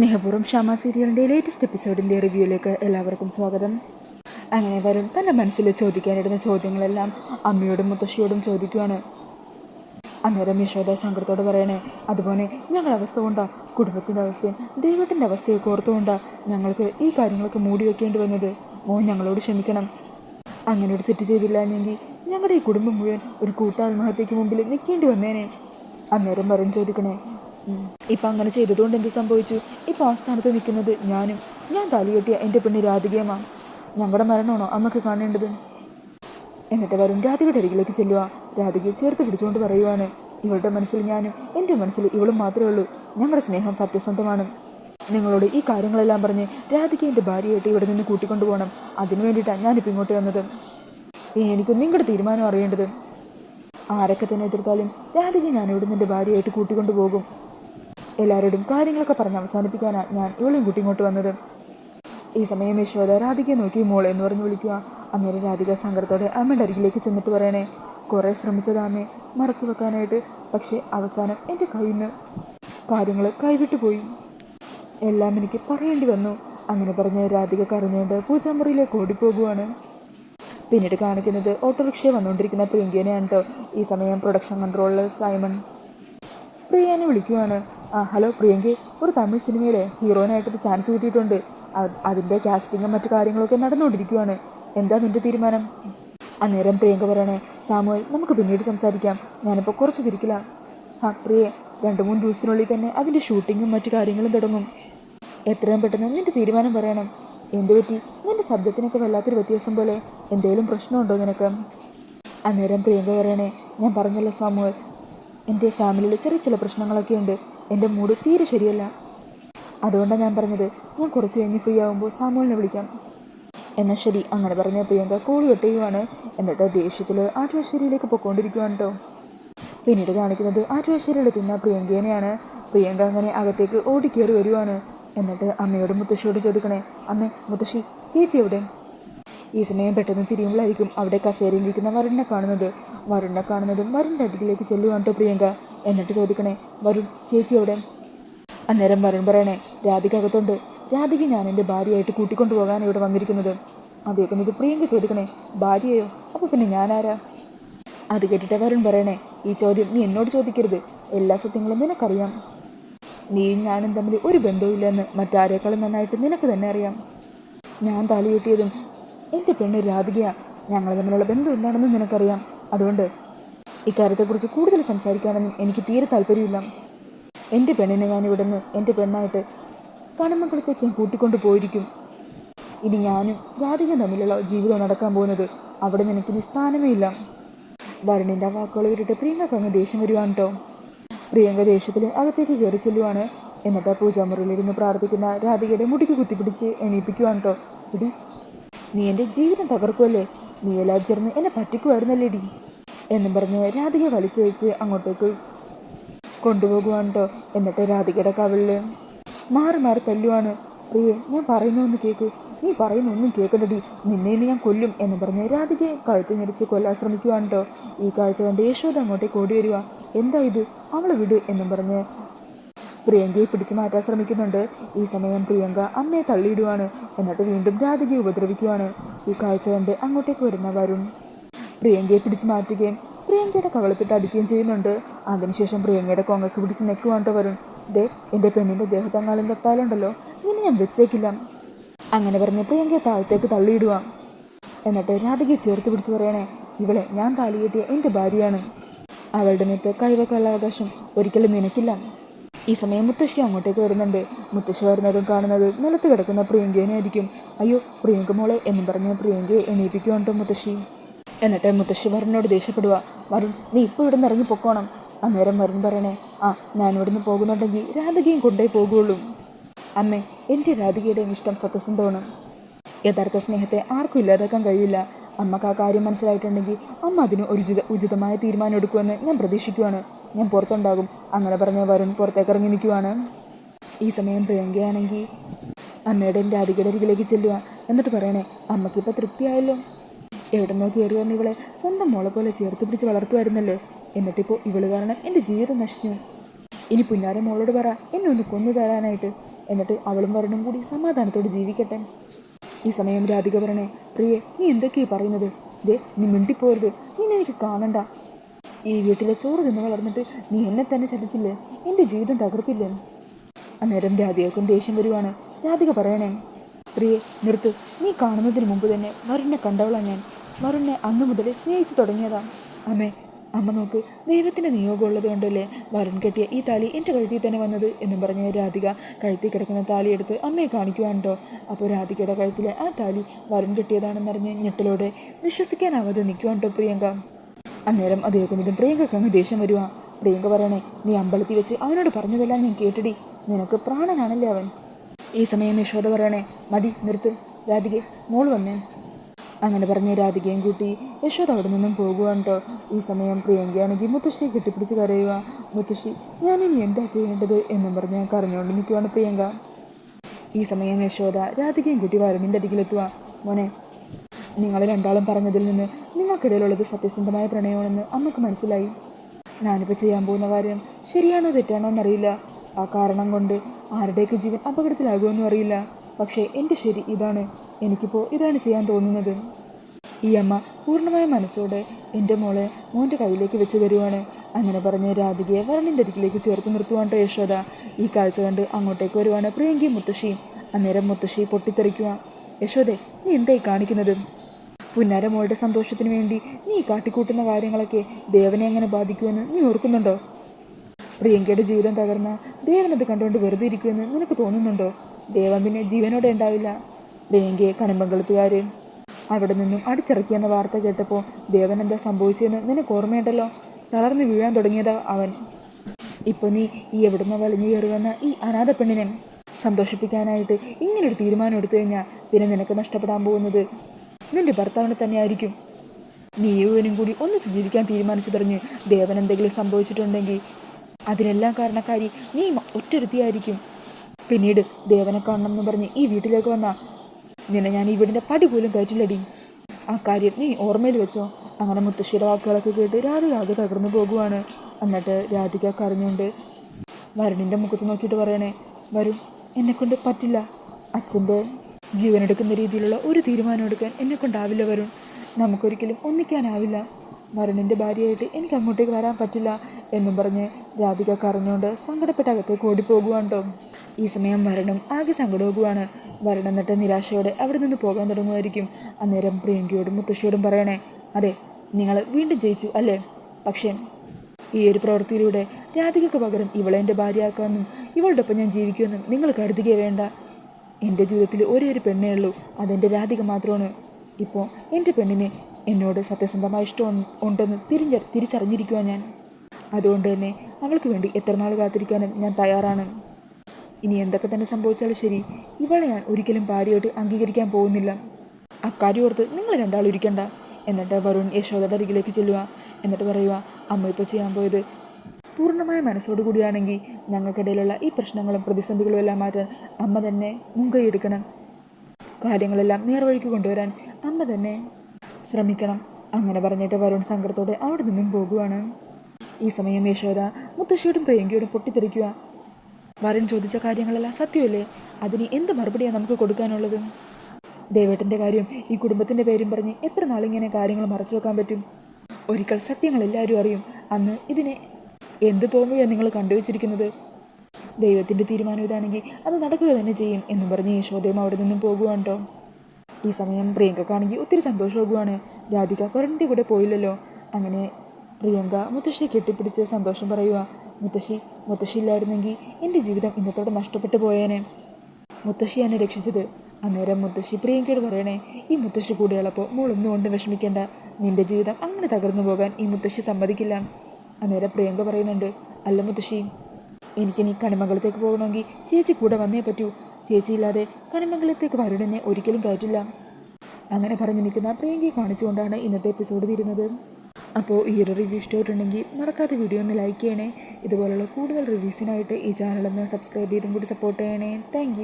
സ്നേഹപൂർവം ഷാമ സീരിയലിന്റെ ലേറ്റസ്റ്റ് എപ്പിസോഡിന്റെ റിവ്യൂയിലേക്ക് എല്ലാവർക്കും സ്വാഗതം. അങ്ങനെ വരും തന്റെ മനസ്സിൽ ചോദിക്കാനിടുന്ന ചോദ്യങ്ങളെല്ലാം അമ്മയോടും മുത്തശ്ശിയോടും ചോദിക്കുവാണ്. അന്നേരം യശോദ സങ്കടത്തോട് പറയണേ അതുപോലെ ഞങ്ങളുടെ അവസ്ഥ കൊണ്ടാ? കുടുംബത്തിന്റെ അവസ്ഥയും ദൈവത്തിന്റെ അവസ്ഥയൊക്കെ ഓർത്തുകൊണ്ടാ ഞങ്ങൾക്ക് ഈ കാര്യങ്ങളൊക്കെ മൂടി വെക്കേണ്ടി വന്നത്? മോൻ ഞങ്ങളോട് ക്ഷമിക്കണം. അങ്ങനെ ഒരു തെറ്റ് ചെയ്തില്ല എന്നെങ്കിൽ ഞങ്ങളുടെ ഈ കുടുംബം മുഴുവൻ ഒരു കൂട്ടാത്മഹത്യക്ക് മുമ്പിൽ നിൽക്കേണ്ടി വന്നേനെ. അന്നേരം വരും ചോദിക്കണേ. ഇപ്പം അങ്ങനെ ചെയ്തതുകൊണ്ട് എന്ത് സംഭവിച്ചു? ഇപ്പം ആ സ്ഥാനത്ത് നിൽക്കുന്നത് ഞാനും. ഞാൻ തലയൊട്ടിയ എന്റെ പെണ്ണ് രാധികയുമാണ് ഞങ്ങളുടെ മരണമാണോ അമ്മയ്ക്ക് കാണേണ്ടത്? എന്നിട്ട് വരും രാധികയുടെ അരികിലേക്ക് ചെല്ലുക രാധികയെ ചേർത്ത് പിടിച്ചുകൊണ്ട് പറയുവാണ് ഇവളുടെ മനസ്സിൽ ഞാനും എന്റെ മനസ്സിൽ ഇവളും മാത്രമേ ഉള്ളൂ. ഞങ്ങളുടെ സ്നേഹം സത്യസന്ധമാണ്. നിങ്ങളോട് ഈ കാര്യങ്ങളെല്ലാം പറഞ്ഞ് രാധിക എന്റെ ഭാര്യയായിട്ട് ഇവിടെ നിന്ന് കൂട്ടിക്കൊണ്ടു പോകണം അതിനു വേണ്ടിയിട്ടാണ് ഞാനിപ്പോൾ ഇങ്ങോട്ട് വന്നത്. ഇനി എനിക്ക് നിങ്ങളുടെ തീരുമാനം അറിയേണ്ടത്. ആരൊക്കെ തന്നെ എതിർത്താലും രാധിക ഞാൻ ഇവിടെ എന്റെ ഭാര്യയായിട്ട് കൂട്ടിക്കൊണ്ടു പോകും. എല്ലാവരോടും കാര്യങ്ങളൊക്കെ പറഞ്ഞ് അവസാനിപ്പിക്കാനാണ് ഞാൻ ഇവളെയും കൂട്ടി ഇങ്ങോട്ട് വന്നത്. ഈ സമയം യശോദ രാധികയെ നോക്കി മോളെ എന്ന് പറഞ്ഞ് വിളിക്കുക. അന്നേരം രാധിക സങ്കടത്തോടെ അമ്മയുടെ അരികിലേക്ക് ചെന്നിട്ട് പറയണേ കുറേ ശ്രമിച്ചതാമേ മറച്ചു വെക്കാനായിട്ട്. പക്ഷേ അവസാനം എന്റെ കയ്യിൽ നിന്ന് കാര്യങ്ങൾ കൈവിട്ടു പോയി. എല്ലാം എനിക്ക് പറയേണ്ടി വന്നു. അങ്ങനെ പറഞ്ഞ് രാധിക കരഞ്ഞുകൊണ്ട് പൂജാമുറിയിലേക്ക് ഓടിപ്പോകുവാണ്. പിന്നീട് കാണിക്കുന്നത് ഓട്ടോറിക്ഷ വന്നുകൊണ്ടിരിക്കുന്ന പ്രിയങ്കനെയാണ് കേട്ടോ. ഈ സമയം പ്രൊഡക്ഷൻ കൺട്രോളർ സൈമൺ പ്രിയനെ വിളിക്കുവാണ്. ആ ഹലോ പ്രിയങ്കി. ഒരു തമിഴ് സിനിമയിലെ ഹീറോയിനായിട്ടൊരു ചാൻസ് കിട്ടിയിട്ടുണ്ട്. അതിന്റെ കാസ്റ്റിങ്ങും മറ്റു കാര്യങ്ങളൊക്കെ നടന്നുകൊണ്ടിരിക്കുകയാണ് എന്താ നിന്റെ തീരുമാനം? അന്നേരം പ്രിയങ്ക പറയണേ സാമുവൽ നമുക്ക് പിന്നീട് സംസാരിക്കാം. ഞാനിപ്പോൾ കുറച്ച് തിരിക്കില്ല ആ പ്രിയെ രണ്ട് മൂന്ന് ദിവസത്തിനുള്ളിൽ തന്നെ അതിന്റെ ഷൂട്ടിങ്ങും മറ്റു കാര്യങ്ങളും തുടങ്ങും. എത്രയും പെട്ടെന്ന് നിന്റെ തീരുമാനം പറയണം. എന്ത് പറ്റി? നിന്റെ ശബ്ദത്തിനൊക്കെ വല്ലാത്തൊരു വ്യത്യാസം പോലെ. എന്തെങ്കിലും പ്രശ്നമുണ്ടോ നിനക്ക്? അന്നേരം പ്രിയങ്ക പറയണേ ഞാൻ പറഞ്ഞല്ലോ സാമുവൽ. എന്റെ ഫാമിലിയിൽ ചെറിയ ചില പ്രശ്നങ്ങളൊക്കെ ഉണ്ട് എന്റെ മൂഡ് തീരെ ശരിയല്ല. അതുകൊണ്ടാണ് ഞാൻ പറഞ്ഞത് ഞാൻ കുറച്ച് കഴിഞ്ഞ് ഫ്രീ ആകുമ്പോൾ സാമൂലിനെ വിളിക്കാം. എന്നാൽ ശരി അങ്ങനെ പറഞ്ഞ പ്രിയങ്ക കോൾ കെട്ടുകയാണ് എന്നിട്ട് ദേഷ്യത്തിൽ ആറ്റുവാശ്ശേരിയിലേക്ക് പൊയ്ക്കൊണ്ടിരിക്കുവാണ് കേട്ടോ പിന്നീട് കാണിക്കുന്നത് ആറ്റുവാശ്ശേരിയിലെത്തുന്ന പ്രിയങ്കേനെയാണ്. പ്രിയങ്ക അങ്ങനെ അകത്തേക്ക് ഓടിക്കേറി വരുവാണ്. എന്നിട്ട് അമ്മയോട് മുത്തശ്ശിയോട് ചോദിക്കണേ അമ്മേ മുത്തശ്ശി ചേച്ചി എവിടെ? ഈ സമയം പെട്ടെന്ന് തിരിയുമ്പോഴായിരിക്കും അവിടെ കസേരയിലിരിക്കുന്ന വരുണ്ണ കാണുന്നത്. വരുണ്ണ കാണുന്നതും വരുണിന്റെ അടുക്കിലേക്ക് ചെല്ലുവാണ് കേട്ടോ പ്രിയങ്ക. എന്നിട്ട് ചോദിക്കണേ വരുൺ ചേച്ചി എവിടെ? അന്നേരം വരുൺ പറയണേ രാധിക അകത്തുണ്ട് രാധിക ഞാൻ എന്റെ ഭാര്യയായിട്ട് കൂട്ടിക്കൊണ്ടു പോകാൻ ഇവിടെ വന്നിരിക്കുന്നത്. അതേക്കുന്നത് പ്രിയങ്ക ചോദിക്കണേ ഭാര്യയോ? അപ്പോൾ പിന്നെ ഞാനാരാ? അത് കേട്ടിട്ട് വരുൺ പറയണേ ഈ ചോദ്യം നീ എന്നോട് ചോദിക്കരുത്. എല്ലാ സത്യങ്ങളും നിനക്കറിയാം. നീയും ഞാനും തമ്മിൽ ഒരു ബന്ധവുമില്ലെന്ന് മറ്റാരേക്കാളും നന്നായിട്ട് നിനക്ക് തന്നെ അറിയാം. ഞാൻ തലയൂട്ടിയതും എന്റെ പെണ്ണ് രാധികയാണ് ഞങ്ങൾ തമ്മിലുള്ള ബന്ധമില്ലാണെന്ന് നിനക്കറിയാം. അതുകൊണ്ട് ഇക്കാര്യത്തെക്കുറിച്ച് കൂടുതൽ സംസാരിക്കാനൊന്നും എനിക്ക് തീരെ താല്പര്യമില്ല. എന്റെ പെണ്ണിനെ ഞാൻ ഇവിടെ നിന്ന് എന്റെ പെണ്ണായിട്ട് പണമക്കളത്തേക്ക് ഞാൻ കൂട്ടിക്കൊണ്ട് പോയിരിക്കും. ഇനി ഞാനും രാധികയും തമ്മിലുള്ള ജീവിതം നടക്കാൻ പോകുന്നത് അവിടെ നിനക്ക് നിസ്ഥാനമേ ഇല്ല. വരുണിന്റെ ആ വാക്കുകൾ കേട്ടിട്ട് പ്രിയങ്കക്ക് അങ്ങ് ദേഷ്യം വരുവാണ് കേട്ടോ പ്രിയങ്ക ദേഷ്യത്തിൽ അകത്തേക്ക് കയറി ചെല്ലുവാണ്. എന്നിട്ട് പൂജാമുറിയിലിരുന്ന് പ്രാർത്ഥിക്കുന്ന രാധികയുടെ മുടിക്ക് കുത്തിപ്പിടിച്ച് എണീപ്പിക്കുവാണ് കേട്ടോ ഇടി നീ എന്റെ ജീവിതം തകർക്കുമല്ലേ നീ എല്ലാം ചേർന്ന് എന്നെ പറ്റിക്കുമായിരുന്നല്ലേടി എന്നും പറഞ്ഞ് രാധിക വലിച്ചു വെച്ച് അങ്ങോട്ടേക്ക് കൊണ്ടുപോകുവാണ് കേട്ടോ എന്നിട്ട് രാധികയുടെ കവിളിൽ മാറി മാറി തല്ലുവാണ്. പ്രിയെ ഞാൻ പറയുന്നൊന്ന് കേക്ക്. നീ പറയുന്നൊന്നും കേൾക്കണ്ടടി നിന്നെ ഞാൻ കൊല്ലും എന്ന് പറഞ്ഞ് രാധികയെ കഴുത്ത് ഞെരിച്ച് കൊല്ലാൻ ശ്രമിക്കുവാണ് കേട്ടോ ഈ കാഴ്ച കണ്ട് യശോദ അങ്ങോട്ടേക്ക് ഓടി വരിക എന്താ ഇത്? അവളെ വിട് എന്നും പറഞ്ഞ് പ്രിയങ്കയെ പിടിച്ചു മാറ്റാൻ ശ്രമിക്കുന്നുണ്ട്. ഈ സമയം പ്രിയങ്ക അമ്മയെ തള്ളിയിടുവാണ്. എന്നിട്ട് വീണ്ടും രാധികയെ ഉപദ്രവിക്കുവാണ്. ഈ കാഴ്ച കണ്ട് അങ്ങോട്ടേക്ക് വരുന്ന വരുൺ പ്രിയങ്കയെ പിടിച്ചു മാറ്റുകയും പ്രിയങ്കയുടെ കവളത്തിട്ട് അടിക്കുകയും ചെയ്യുന്നുണ്ട്. അതിനുശേഷം പ്രിയങ്കയുടെ കൊങ്ങക്ക് പിടിച്ച് നെക്കുവാണ്ട് വരും. ദേ എന്റെ പെണ്ണിന്റെ ദേഹത്തങ്ങാളും തൊട്ടാലുണ്ടല്ലോ ഇനി ഞാൻ വെച്ചേക്കില്ല. അങ്ങനെ പറഞ്ഞ് പ്രിയങ്കയെ താഴത്തേക്ക് തള്ളിയിടുക എന്നിട്ട് രാധികയെ ചേർത്ത് പിടിച്ച് പറയണേ ഇവളെ ഞാൻ താലികെട്ടിയ എന്റെ ഭാര്യയാണ്. അവളുടെ മേത്ത് കൈവക്കുള്ള അവകാശം ഒരിക്കലും നിനക്കില്ല. ഈ സമയം മുത്തശ്ശി അങ്ങോട്ടേക്ക് വരുന്നുണ്ട്. മുത്തശ്ശി വരുന്നതും കാണുന്നത് നിലത്ത് കിടക്കുന്ന പ്രിയങ്കേനെ ആയിരിക്കും അയ്യോ പ്രിയങ്ക മോളെ എന്നും പറഞ്ഞ് പ്രിയങ്കയെ എണീപ്പിക്കുകയുണ്ടോ മുത്തശ്ശി. എന്നിട്ട് മുത്തശ്ശി വരുണിനോട് ദേഷ്യപ്പെടുക വരുൺ നീ ഇപ്പോൾ ഇവിടെ നിന്ന് ഇറങ്ങി പൊക്കോണം. അന്നേരം വരുൺ പറയണേ ആ ഞാൻ ഇവിടുന്ന് പോകുന്നുണ്ടെങ്കിൽ രാധികയും കൊണ്ടേ പോകുള്ളൂ. അമ്മേ എന്റെ രാധികയുടെയും ഇഷ്ടം സത്യസന്ധമാണ്. യഥാർത്ഥ സ്നേഹത്തെ ആർക്കും ഇല്ലാതാക്കാൻ കഴിയില്ല. അമ്മയ്ക്ക് ആ കാര്യം മനസ്സിലായിട്ടുണ്ടെങ്കിൽ അമ്മ അതിന് ഒരു ഉചിത ഉചിതമായ തീരുമാനം എടുക്കുമെന്ന് ഞാൻ പ്രതീക്ഷിക്കുവാണ്. ഞാൻ പുറത്തുണ്ടാകും. അങ്ങനെ പറഞ്ഞ വരുൺ പുറത്തേക്ക് ഇറങ്ങി നിൽക്കുവാണ്. ഈ സമയം പ്രിയങ്കയാണെങ്കിൽ അമ്മയുടെ രാധികയുടെ അരികിലേക്ക് ചെല്ലുക എന്നിട്ട് പറയണേ അമ്മയ്ക്കിപ്പോൾ തൃപ്തിയായല്ലോ. എവിടുന്നോ കയറി വന്ന് ഇവളെ സ്വന്തം മോളെ പോലെ ചേർത്ത് പിടിച്ച് വളർത്തുമായിരുന്നല്ലേ? എന്നിട്ടിപ്പോൾ ഇവൾ കാരണം എന്റെ ജീവിതം നശിച്ചു. ഇനി പുന്നാര മോളോട് പറ എന്നെ ഒന്ന് കൊന്നു തരാനായിട്ട്. എന്നിട്ട് അവളും വരണും കൂടി സമാധാനത്തോട് ജീവിക്കട്ടെ. ഈ സമയം രാധിക പറഞ്ഞേ പ്രിയെ നീ എന്തൊക്കെയാ പറയുന്നത്? ദേ നീ മിണ്ടിപ്പോരുത്. നീ എനിക്ക് കാണണ്ട. ഈ വീട്ടിലെ ചോറ് തിന്ന് വളർന്നിട്ട് നീ എന്നെ തന്നെ ചതിച്ചില്ലേ? എന്റെ ജീവിതം തകർക്കില്ലേ അന്നേരം രാധികക്കും ദേഷ്യം വരുവാണ്. രാധിക പറയണേ പ്രിയെ നിർത്ത്. നീ കാണുന്നതിന് മുമ്പ് തന്നെ വരുണിനെ കണ്ടവളാണ് ഞാൻ. വരുണിനെ അന്നു മുതലേ സ്നേഹിച്ചു തുടങ്ങിയതാണ് അമ്മേ അമ്മ നോക്ക് ദൈവത്തിന്റെ നിയോഗം ഉള്ളത് കൊണ്ടല്ലേ വരുൺ കെട്ടിയ ഈ താലി എന്റെ കഴുത്തിൽ തന്നെ വന്നത് എന്നും പറഞ്ഞ് രാധിക കഴുത്തിൽ കിടക്കുന്ന താലി എടുത്ത് അമ്മയെ കാണിക്കുവാണ്ടോ അപ്പോൾ രാധികയുടെ കഴുത്തിലെ ആ താലി വരുൺ കെട്ടിയതാണെന്നറിഞ്ഞ് ഞെട്ടലോടെ വിശ്വസിക്കാനാവാതെ നിൽക്കുവാണ്ടോ പ്രിയങ്ക. അന്നേരം കേൾക്കുന്നതും പ്രിയങ്കക്ക് അങ്ങ് ദേഷ്യം വരുവാ. പ്രിയങ്ക പറയണേ നീ അമ്പലത്തിൽ വെച്ച് അവനോട് പറഞ്ഞതെല്ലാം ഞാൻ കേട്ടിടി. നിനക്ക് പ്രാണനാണല്ലേ അവൻ. ഈ സമയം യശോദ പറയണേ മതി നിർത്ത്. രാധികെ മോൾ വന്നേ. അങ്ങനെ പറഞ്ഞ് രാധികയും കൂട്ടി യശോദ അവിടെ നിന്നും പോകുവാണ് കേട്ടോ ഈ സമയം പ്രിയങ്കയാണെങ്കിൽ മുത്തശ്ശിയെ കെട്ടിപ്പിടിച്ച് കരയുക മുത്തശ്ശി ഞാനിനി എന്താ ചെയ്യേണ്ടത്? എന്നും പറഞ്ഞ് കരഞ്ഞുകൊണ്ട് നിൽക്കുവാണ് പ്രിയങ്ക. ഈ സമയം യശോദ രാധികയും കൂട്ടി വരുണിന്റെ അരികിലെത്തുക മോനെ നിങ്ങൾ രണ്ടാളും പറഞ്ഞതിൽ നിന്ന് നിങ്ങൾക്കിടയിലുള്ളത് സത്യസന്ധമായ പ്രണയമാണെന്ന് അമ്മയ്ക്ക് മനസ്സിലായി. ഞാനിപ്പോൾ ചെയ്യാൻ പോകുന്ന കാര്യം ശരിയാണോ തെറ്റാണോ എന്നറിയില്ല. ആ കാരണം കൊണ്ട് ആരുടെയൊക്കെ ജീവൻ അപകടത്തിലാകുമെന്നും അറിയില്ല. പക്ഷേ എന്റെ ശരി ഇതാണ്. എനിക്കിപ്പോൾ ഇതാണ് ചെയ്യാൻ തോന്നുന്നത്. ഈ അമ്മ പൂർണമായ മനസ്സോടെ എന്റെ മോളെ മോന്റെ കയ്യിലേക്ക് വെച്ച് തരുവാണ്. അങ്ങനെ പറഞ്ഞ് രാധികയെ വരണിന്റെ അരികിലേക്ക് ചേർത്ത് നിർത്തുവാണ് ട്ടോ യശോദ. ഈ കാഴ്ച കണ്ട് അങ്ങോട്ടേക്ക് വരുവാണ് പ്രിയങ്കയും മുത്തശ്ശിയും അന്നേരം മുത്തശ്ശി പൊട്ടിത്തെറിക്കുക യശോദേ നീ എന്തായി കാണിക്കുന്നത്? പുന്നാര മോളുടെ സന്തോഷത്തിന് വേണ്ടി നീ കാട്ടിക്കൂട്ടുന്ന കാര്യങ്ങളൊക്കെ ദേവനെ എങ്ങനെ ബാധിക്കുമെന്ന് നീ ഓർക്കുന്നുണ്ടോ? പ്രിയങ്കയുടെ ജീവിതം തകർന്ന ദേവനത് കണ്ടുകൊണ്ട് വെറുതെ ഇരിക്കുമെന്ന് നിനക്ക് തോന്നുന്നുണ്ടോ? ദേവൻ പിന്നെ ജീവനോടെ ഉണ്ടാവില്ല. പ്രിയങ്കയെ കണിമ്പങ്കളത്തുകാർ അവിടെ നിന്നും അടിച്ചിറക്കിയെന്ന വാർത്ത കേട്ടപ്പോൾ ദേവൻ എന്താ സംഭവിച്ചതെന്ന് നിനക്ക് ഓർമ്മയുണ്ടല്ലോ? തളർന്ന് വീഴാൻ തുടങ്ങിയതാ അവൻ. ഇപ്പൊ നീ ഈ എവിടുന്ന് വലിഞ്ഞു കയറുവെന്ന ഈ അനാഥ പെണ്ണിനെ സന്തോഷിപ്പിക്കാനായിട്ട് ഇങ്ങനൊരു തീരുമാനം എടുത്തു കഴിഞ്ഞാൽ പിന്നെ നിനക്ക് നഷ്ടപ്പെടാൻ പോകുന്നത്? നിന്റെ ഭർത്താവിനെ തന്നെയായിരിക്കും. നീ യുവനും കൂടി ഒന്നിച്ച് ജീവിക്കാൻ തീരുമാനിച്ചു തുടങ്ങി ദേവൻ എന്തെങ്കിലും സംഭവിച്ചിട്ടുണ്ടെങ്കിൽ അതിനെല്ലാം കാരണക്കാരി നീ ഒറ്റൊരുത്തിയായിരിക്കും പിന്നീട് ദേവനെ കാണണം എന്ന് പറഞ്ഞ് ഈ വീട്ടിലേക്ക് വന്ന നിന്നെ ഞാൻ ഈ വീടിന്റെ പടി പോലും കയറ്റില്ലടി. ആ കാര്യം നീ ഓർമ്മയിൽ വെച്ചോ. അങ്ങനെ മുത്തശ്ശിയുടെ വാക്കുകളൊക്കെ കേട്ട് രാധിക ആകെ തകർന്നു പോകുവാണ്. എന്നിട്ട് രാധിക കരഞ്ഞുകൊണ്ട് വരുണിന്റെ മുഖത്ത് നോക്കിയിട്ട് പറയണേ വരും എന്നെക്കൊണ്ട് പറ്റില്ല. അച്ഛന്റെ ജീവനെടുക്കുന്ന രീതിയിലുള്ള ഒരു തീരുമാനം എടുക്കാൻ എന്നെക്കൊണ്ടാവില്ല വരും നമുക്കൊരിക്കലും ഒന്നിക്കാനാവില്ല. വരുണിന്റെ ഭാര്യയായിട്ട് എനിക്ക് അങ്ങോട്ടേക്ക് വരാൻ പറ്റില്ല എന്നും പറഞ്ഞ് രാധിക കരഞ്ഞുകൊണ്ട് സങ്കടപ്പെട്ട അകത്തേക്ക് ഓടിപ്പോകുവാണ്ടോ. ഈ സമയം വരണം ആകെ സങ്കടമാകുവാണ്. വരണം എന്നിട്ട് നിരാശയോടെ അവിടെ നിന്ന് പോകാൻ തുടങ്ങുമായിരിക്കും. അന്നേരം പ്രിയങ്കയോടും മുത്തശ്ശിയോടും പറയണേ അതെ നിങ്ങൾ വീണ്ടും ജയിച്ചു അല്ലേ? പക്ഷേ ഈ ഒരു പ്രവൃത്തിയിലൂടെ രാധികയ്ക്ക് പകരം ഇവളെ എന്റെ ഭാര്യയാക്കാമെന്നും ഇവളുടെ ഞാൻ ജീവിക്കുമെന്നും നിങ്ങൾ കരുതുകയേ വേണ്ട. എന്റെ ജീവിതത്തിൽ ഒരേ ഒരു പെണ്ണേ ഉള്ളൂ. അതെന്റെ രാധിക മാത്രമാണ്. ഇപ്പോൾ എന്റെ പെണ്ണിന് എന്നോട് സത്യസന്ധമായ ഇഷ്ടം ഉണ്ടെന്ന് തിരിഞ്ഞ തിരിച്ചറിഞ്ഞിരിക്കുവാൻ ഞാൻ. അതുകൊണ്ട് തന്നെ അവൾക്ക് വേണ്ടി എത്ര നാൾ കാത്തിരിക്കാനും ഞാൻ തയ്യാറാണ്. ഇനി എന്തൊക്കെ തന്നെ സംഭവിച്ചാലും ശരി ഇവളെ ഞാൻ ഒരിക്കലും ഭാര്യയായിട്ട് അംഗീകരിക്കാൻ പോകുന്നില്ല. അക്കാര്യം ഓർത്ത് നിങ്ങൾ രണ്ടാളും ഇരിക്കണ്ട. എന്നിട്ട് വരുൺ യശോദയുടെ അരികിലേക്ക് ചെല്ലുക എന്നിട്ട് പറയുക അമ്മ ഇപ്പോൾ ചെയ്യാൻ പോയത് പൂർണമായ മനസ്സോടു കൂടിയാണെങ്കിൽ ഞങ്ങൾക്കിടയിലുള്ള ഈ പ്രശ്നങ്ങളും പ്രതിസന്ധികളും എല്ലാം മാറ്റാൻ അമ്മ തന്നെ മുൻകൈ എടുക്കണം. കാര്യങ്ങളെല്ലാം നേർവഴിക്ക് കൊണ്ടുവരാൻ അമ്മ തന്നെ ശ്രമിക്കണം. അങ്ങനെ പറഞ്ഞിട്ട് വരുൺ സങ്കടത്തോടെ അവിടെ നിന്നും പോകുവാണ്. ഈ സമയം യശോദ മുത്തശ്ശിയോടും പ്രിയങ്കയോടും പൊട്ടിത്തെറിക്കുക വരുൺ ചോദിച്ച കാര്യങ്ങളെല്ലാം സത്യമല്ലേ? അതിന് എന്ത് മറുപടിയാണ് നമുക്ക് കൊടുക്കാനുള്ളത്? ദേവേട്ടന്റെ കാര്യം ഈ കുടുംബത്തിന്റെ പേരും പറഞ്ഞ് എത്ര നാളിങ്ങനെ കാര്യങ്ങൾ മറച്ചു വെക്കാൻ പറ്റും? ഒരിക്കൽ സത്യങ്ങൾ എല്ലാവരും അറിയും. അന്ന് ഇതിനെ എന്ത് പോകുമ്പോഴാണ് നിങ്ങൾ കണ്ടുവച്ചിരിക്കുന്നത്? ദൈവത്തിന്റെ തീരുമാനം ഇതാണെങ്കിൽ അത് നടക്കുക തന്നെ ചെയ്യും എന്ന് പറഞ്ഞ് യശോദയും അവിടെ നിന്നും പോകുവാണ്ടോ? ഈ സമയം പ്രിയങ്കക്കാണെങ്കിൽ ഒത്തിരി സന്തോഷമാകുവാണ് രാധിക ഫറിന്റെ കൂടെ പോയില്ലല്ലോ. അങ്ങനെ പ്രിയങ്ക മുത്തശ്ശിയെ കെട്ടിപ്പിടിച്ച് സന്തോഷം പറയുക മുത്തശ്ശി മുത്തശ്ശി ഇല്ലായിരുന്നെങ്കിൽ എന്റെ ജീവിതം ഇന്നത്തോടെ നഷ്ടപ്പെട്ടു പോയേനെ. മുത്തശ്ശി എന്നെ രക്ഷിച്ചത്. അന്നേരം മുത്തശ്ശി പ്രിയങ്കയോട് പറയണേ ഈ മുത്തശ്ശി കൂടെയുള്ളപ്പോൾ മോളൊന്നും കൊണ്ട് വിഷമിക്കേണ്ട. നിന്റെ ജീവിതം അങ്ങനെ തകർന്നു പോകാൻ ഈ മുത്തശ്ശി സമ്മതിക്കില്ല. അന്നേരം പ്രിയങ്ക പറയുന്നുണ്ട് അല്ല മുത്തശ്ശി എനിക്കിനി കണിമംഗലത്തേക്ക് പോകണമെങ്കിൽ ചേച്ചി കൂടെ വന്നേ പറ്റൂ. ചേച്ചിയില്ലാതെ കണിമംഗലത്തേക്ക് വരുടനെ ഒരിക്കലും കയറ്റില്ല അങ്ങനെ പറഞ്ഞു നിൽക്കുന്ന പ്രിയങ്കയെ കാണിച്ചുകൊണ്ടാണ് ഇന്നത്തെ എപ്പിസോഡ് തീരുന്നത്. അപ്പോൾ ഈ ഒരു റിവ്യൂ ഇഷ്ടമായിട്ടുണ്ടെങ്കിൽ മറക്കാതെ വീഡിയോ ഒന്ന് ലൈക്ക് ചെയ്യണേ. ഇതുപോലുള്ള കൂടുതൽ റിവ്യൂസിനായിട്ട് ഈ ചാനലൊന്ന് സബ്സ്ക്രൈബ് ചെയ്തും കൂടി സപ്പോർട്ട് ചെയ്യണേ. താങ്ക്